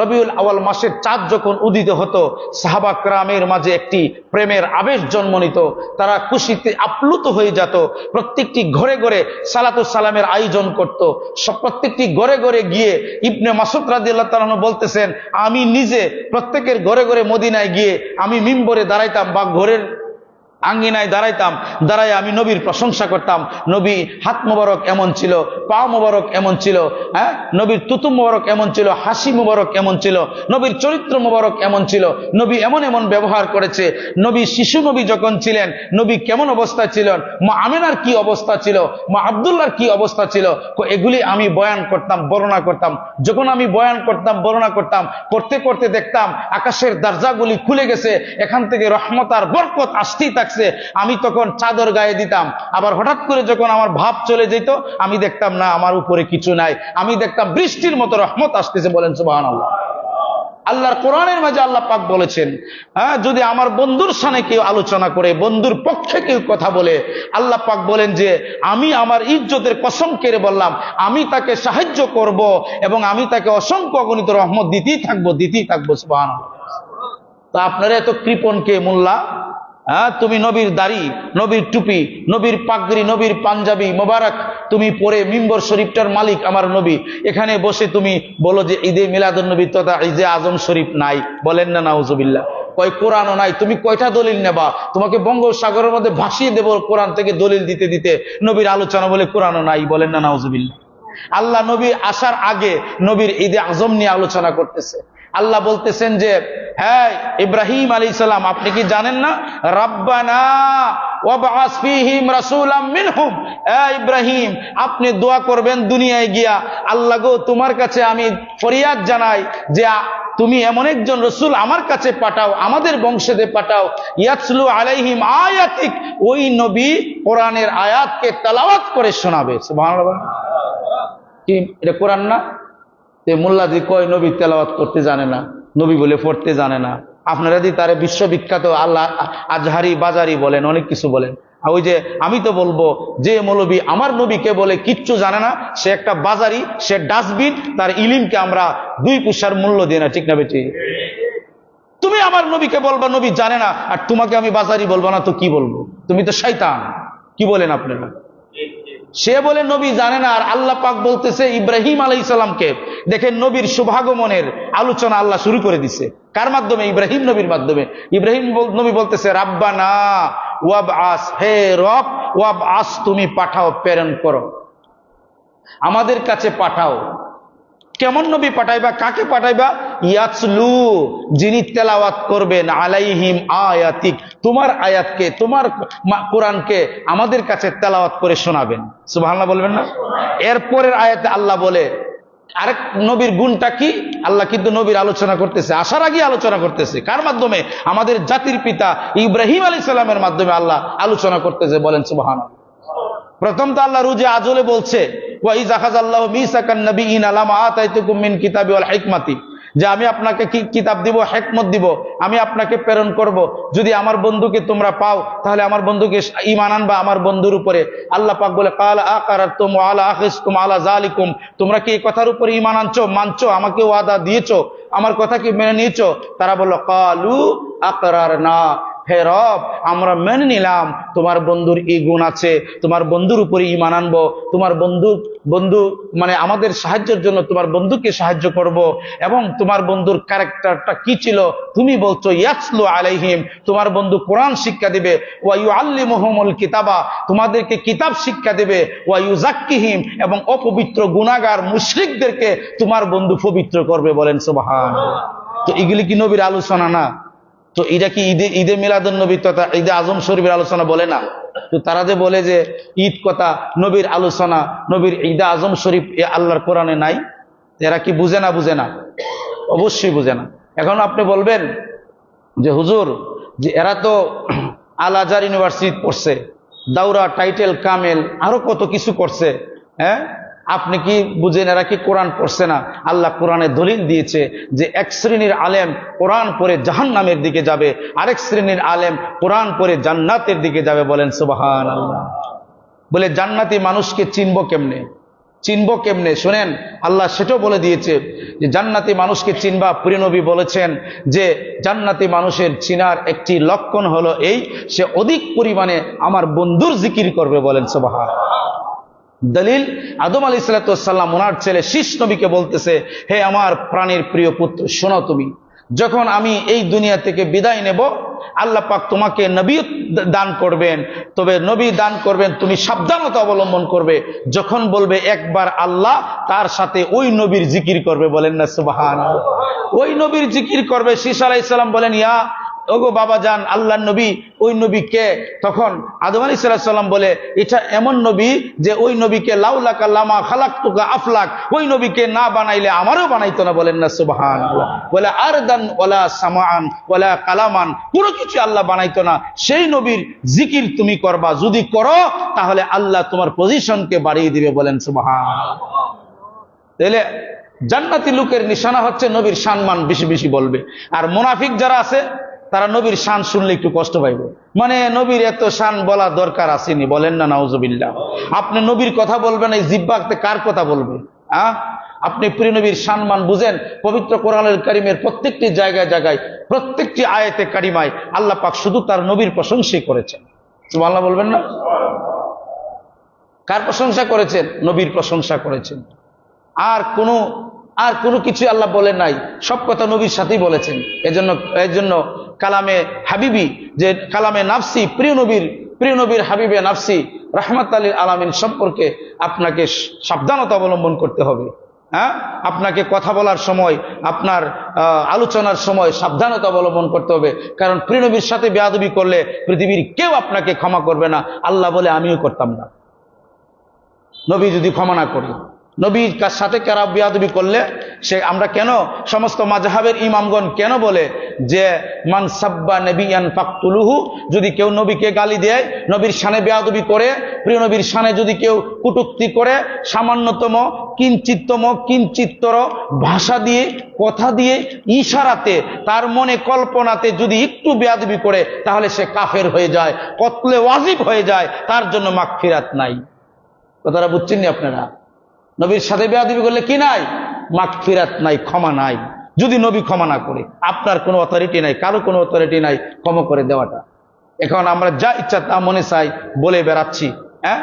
রবিউল আওয়াল মাসের চাঁদ যখন উদিত হতো, সাহাবা ক্রামের মাঝে একটি প্রেমের আবেশ জন্ম নিত তারা খুশিতে আপ্লুত হয়ে যেত, প্রত্যেকটি ঘরে ঘরে সালাতু সালামের আয়োজন করত। সব প্রত্যেকটি ঘরে ঘরে গিয়ে ইবনে মাসুদ রাদিয়াল্লাহু তাআলা বলতেছেন, আমি নিজে প্রত্যেকের ঘরে ঘরে মদিনায় গিয়ে আমি মিম্বরে দাঁড়াইতাম বা ঘরের আঙ্গিনায় দাঁড়াইতাম দাঁড়ায় আমি নবীর প্রশংসা করতাম। নবী হাত মোবারক এমন ছিল, পা মোবারক এমন ছিল হ্যাঁ? নবীর তুতু মোবারক এমন ছিল, হাসি মোবারক এমন ছিল, নবীর চরিত্র মোবারক এমন ছিল, নবী এমন এমন ব্যবহার করেছে। নবী শিশু নবী যখন ছিলেন, নবী কেমন অবস্থা ছিলেন মা আমেনার কি অবস্থা ছিল, মা আবদুল্লার কি অবস্থা ছিল এগুলি আমি বয়ান করতাম, বর্ণনা করতাম। যখন আমি বয়ান করতাম, বর্ণনা করতাম, করতে করতে দেখতাম, আকাশের দরজাগুলি খুলে গেছে, এখান থেকে রহমত আর বরকত আসতেই থাকছে। আমি তখন চাদর গায়ে দিতাম। আবার হঠাৎ করে যখন আমার ভাব চলে যেত, আমি দেখতাম, না, আমার উপরে কিছু নাই। আমি দেখতাম বৃষ্টির মতো রহমত আসতেছে, বলেন সুবাহান আল্লাহ আল্লাহর কোরআনের মাঝে আল্লাহ পাক বলেছেন হ্যাঁ যদি আমার বন্ধুর সামনে কেউ আলোচনা করে, বন্ধুর পক্ষে কেউ কথা বলে, আল্লাহ পাক বলেন যে, আমি আমার ইজ্জতের কসম কেড়ে বললাম, আমি তাকে সাহায্য করব এবং আমি তাকে অসংখ্য অগণিত রহমত দিতেই থাকব দিতেই থাকব সুবাহ তা আপনারা এত কৃপণ কে, মোল্লা? হ্যাঁ তুমি নবীর দাড়ি, নবীর টুপি, নবীর পাগড়ি, নবীর পাঞ্জাবি মোবারক, তুমি পরে মিম্বর শরীফটার মালিক আমার নবী। এখানে বসে তুমি বলো যে ঈদে মিলাদুল নবী তথা ঈদে আজম শরীফ নাই। বলেন না, নাউজুবিল্লাহ। কয়, কোরআনও নাই। তুমি কয়টা দলিল নেবা? তোমাকে বঙ্গোপসাগরের মধ্যে ভাসিয়ে দেবো কোরআন থেকে দলিল দিতে দিতে। নবীর আলোচনা বলে কোরআনও নাই। বলেন না, নাউজুবিল্লাহ। আল্লাহ নবী আসার আগে নবীর ঈদে আজম নিয়ে আলোচনা করতেছে। আল্লাহ বলতেছেন যে হ্যাঁ ইব্রাহিম আলী সালাম, আপনি কি জানেন না? রাব্বানা ইব্রাহিম, আপনি দোয়া করবেন দুনিয়ায় গিয়া। আল্লাহ গো, তোমার কাছে আমি ফরিয়াদ জানাই যে, তুমি এমন একজন রসুল আমার কাছে পাঠাও, আমাদের বংশেতে পাঠাও। ইয়াতসলু আলাইহিম আয়াতিক, ওই নবী কোরআনের আয়াতকে তালাওয়াত করে শোনাবে। কি, এটা কোরআন না? যে মোল্লাদি কয় নবী তেলাওয়াত করতে জানে না, নবী বলে পড়তে জানে না। আপনারা যদি তারে বিশ্ববিখ্যাত আল্লাহ আজহারি বাজারি বলেন, অনেক কিছু বলেন। ওই যে আমি তো বলব, যে মৌলবী আমার নবীকে বলে কিচ্ছু জানে না, সে একটা বাজারি, সে ডাস্টবিন, তার ইলিমকে আমরা দুই পুষার মূল্য দিই না, ঠিক না বেটি? তুমি আমার নবীকে বলবা, নবী জানে না, আর তোমাকে আমি বাজারি বলব না, তো কি বলব? তুমি তো শয়তান, কি বলেন আপনারা? সে বলে, নবী জানে না। আর আল্লাহ পাক বলতেছে, ইব্রাহিম আলাই ইসলামকে দেখেন নবীর শুভাগমনের আলোচনা আল্লাহ শুরু করে দিছে। কার মাধ্যমে? ইব্রাহিম নবীর মাধ্যমে। ইব্রাহিম নবী বলতেছে রাব্বা না ওয়াব আস হে রব ওয়াব আস তুমি পাঠাও, প্রেরণ করো। আমাদের কাছে পাঠাও। কেমন নবী পাঠাইবা, কাকে পাঠাইবা? ইয়াতলু, যিনি তেলাওয়াত করবেন, আলাইহিম আয়াতিক, তোমার আয়াতকে, তোমার কোরআনকে আমাদের কাছে তেলাওয়াত করে শোনাবেন। সুবহানাল্লাহ বলবেন না? এরপরের আয়াতে আল্লাহ বলে, আরেক নবীর গুণটা কি? আল্লাহ কিন্তু নবীর আলোচনা করতেছে, আসার আগে আলোচনা করতেছে। কার মাধ্যমে? আমাদের জাতির পিতা ইব্রাহিম আলী সাল্লামের মাধ্যমে আল্লাহ আলোচনা করতেছে, বলেন সুবহানাল্লাহ। প্রথম তো আল্লাহ রুজে আজলে বলছে আল্লাহ যে আমি আপনাকে কি কিতাব দিব, হেকমত দিব, আমি আপনাকে প্রেরণ করব। যদি আমার বন্ধুকে তোমরা পাও, তাহলে আমার বন্ধুকে ইমান আনবা আমার বন্ধুর উপরে। আল্লাহ পাক বলে, কাল আকারাতুম আলা আখিসতুম আলা জালিকুম তোমরা কি এই কথার উপরে ইমান আনছো, মানছো, আমাকে ওয়াদা দিয়েছ, আমার কথা কি মেনে নিয়েছো? তারা বলল, কালু আকরার না হে রব, আমরা মেনে নিলাম, তোমার বন্ধুর এই গুণ আছে, তোমার বন্ধুর উপরে ইমান আনব, তোমার বন্ধু বন্ধু মানে আমাদের সাহায্যের জন্য তোমার বন্ধুকে সাহায্য করব, এবং তোমার বন্ধুর ক্যারেক্টারটা কি ছিল, তুমি বলছো, ইয়াসলু আলাইহিম, তোমার বন্ধু কোরআন শিক্ষা দিবে ওয়াইউ আল্লি মোহাম্মল কিতাবা, তোমাদেরকে কিতাব শিক্ষা দেবে ওয়াইউ জাক্কিহিম এবং অপবিত্র গুণাগার মুশরিকদেরকে তোমার বন্ধু পবিত্র করবে বলেন সুবহান। তো এগুলি কি নবীর আলোচনা না? তো এটা কি ঈদে ঈদে মিলাদুল নবী তথা ঈদে আজম শরীফের আলোচনা বলে না? তো তারা যে বলে যে ঈদ কথা নবীর আলোচনা, নবীর ঈদে আজম শরীফ এ আল্লাহর কোরআনে নাই, এরা কি বুঝে না বুঝে না? অবশ্যই বুঝে না। এখন আপনি বলবেন যে হুজুর, যে এরা তো আল আজহার ইউনিভার্সিটি পড়ছে দাউরা টাইটেল, কামেল, আরও কত কিছু করছে হ্যাঁ? আপনি কি বুঝেন এরা কি কোরআন পড়ছে না? আল্লাহ কোরআনে দলিল দিয়েছে যে এক শ্রেণির আলেম কোরআন পরে জাহান নামের দিকে যাবে, আরেক শ্রেণির আলেম কোরআন পরে জান্নাতের দিকে যাবে বলেন সুবাহান আল্লাহ বলে জান্নাতি মানুষকে চিনব কেমনে? চিনব কেমনে? শোনেন, আল্লাহ সেটাও বলে দিয়েছে যে জান্নাতি মানুষকে চিনবা। প্রিয়নবী বলেছেন যে জান্নাতি মানুষের চিনার একটি লক্ষণ হলো এই, সে অধিক পরিমাণে আমার বন্ধুর জিকির করবে বলেন সোবাহা দলিল, আদম আলী সাল্লাম ওনার ছেলে শীষ নবীকে বলতেছে, হে আমার প্রাণীর প্রিয় পুত্র, শোনো তুমি, যখন আমি এই দুনিয়া থেকে বিদায় নেব, আল্লাহ পাক তোমাকে নবী দান করবেন। তবে নবী দান করবেন তুমি সাবধানতা অবলম্বন করবে। যখন বলবে একবার আল্লাহ, তার সাথে ওই নবীর জিকির করবে বলেন না সুবাহান ওই নবীর জিকির করবে, শীষ আলাইসাল্লাম বলেন, ইয়া ওগো বাবা যান আল্লাহ নবী, ওই নবী কে? তখন আদম আলী সাল্লাম বলে, এটা এমন নবী যে ওই নবীকে লাউলাকা লামা খালাক টুকা আফলাক, ওই নবীকে না বানাইলে আমারও বানাইতো না বলেন না সুবাহান বলে আর দান ওলা সামান ওলা কালামান, কোনো কিছু আল্লাহ বানাইতো না। সেই নবীর জিকির তুমি করবা, যদি করো, তাহলে আল্লাহ তোমার পজিশনকে বাড়িয়ে দিবে বলেন সুবাহান তাহলে জান্নাতি লোকের নিশানা হচ্ছে নবীর সম্মান বেশি বেশি বলবে। আর মোনাফিক যারা আছে তারা নবীর শান শুনলে একটু কষ্ট পাইবে। মানে নবীর এত শান বলা দরকার আসেনি, বলেন না নাউজবিল্লা আপনি নবীর কথা বলবেন, এই জিব্বাকতে কার কথা বলবে? হ্যাঁ আপনি প্রিয় নবীর সম্মান বুঝেন, পবিত্র কোরআনের কারিমের প্রত্যেকটি জায়গায় জায়গায়, প্রত্যেকটি আয়াতে কারিমায় আল্লাহ পাক শুধু তার নবীর প্রশংসাই করেছেন। আল্লাহ বলবেন না? কার প্রশংসা করেছেন? নবীর প্রশংসা করেছেন। আর কোনো আর কোনো কিছু আল্লাহ বলে নাই, সব কথা নবীর সাথেই বলেছেন। এজন্য এজন্য কালামে হাবিবি, যে কালামে নাফসি, প্রিয় নবীর প্রিয় নবীর হাবিবে নাফসি রহমত আলী আলামিন সম্পর্কে আপনাকে সাবধানতা অবলম্বন করতে হবে। হ্যাঁ? আপনাকে কথা বলার সময়, আপনার আলোচনার সময় সাবধানতা অবলম্বন করতে হবে। কারণ প্রিয়নবীর সাথে বেয়াদবি করলে পৃথিবীর কেউ আপনাকে ক্ষমা করবে না। আল্লাহ বলে, আমিও করতাম না। নবী যদি ক্ষমা না করি নবীর সাথে কারা বিয়াদবি করলে? সে আমরা কেন সমস্ত মাজাহাবের ইমামগণ কেন বলে যে, মান সাব্বা নবিয়ান ফাকতুলুহু যদি কেউ নবীকে গালি দেয়, নবীর সানে বেয়াদবি করে, প্রিয় নবীর সানে যদি কেউ কুটুক্তি করে, সামান্যতম, কিঞ্চিততম, কিঞ্চিত্তর ভাষা দিয়ে, কথা দিয়ে, ইশারাতে, তার মনে কল্পনাতে যদি একটু বেয়াদবি করে, তাহলে সে কাফের হয়ে যায়, কতলে ওয়াজিব হয়ে যায়, তার জন্য মাগফিরাত নাই। কথাটা বুঝছেন নি আপনারা? নবীর সাথে বেয়াদবি করলে কি নাই? মাঠ মাগফিরাত নাই, ক্ষমা নাই। যদি নবী ক্ষমা না করে, আপনার কোনো অথরিটি নাই, কারও কোনো অথরিটি নাই, ক্ষমা করে দেওয়াটা। এখন আমরা যা ইচ্ছা তা মনে চাই, বলে বেড়াচ্ছি হ্যাঁ?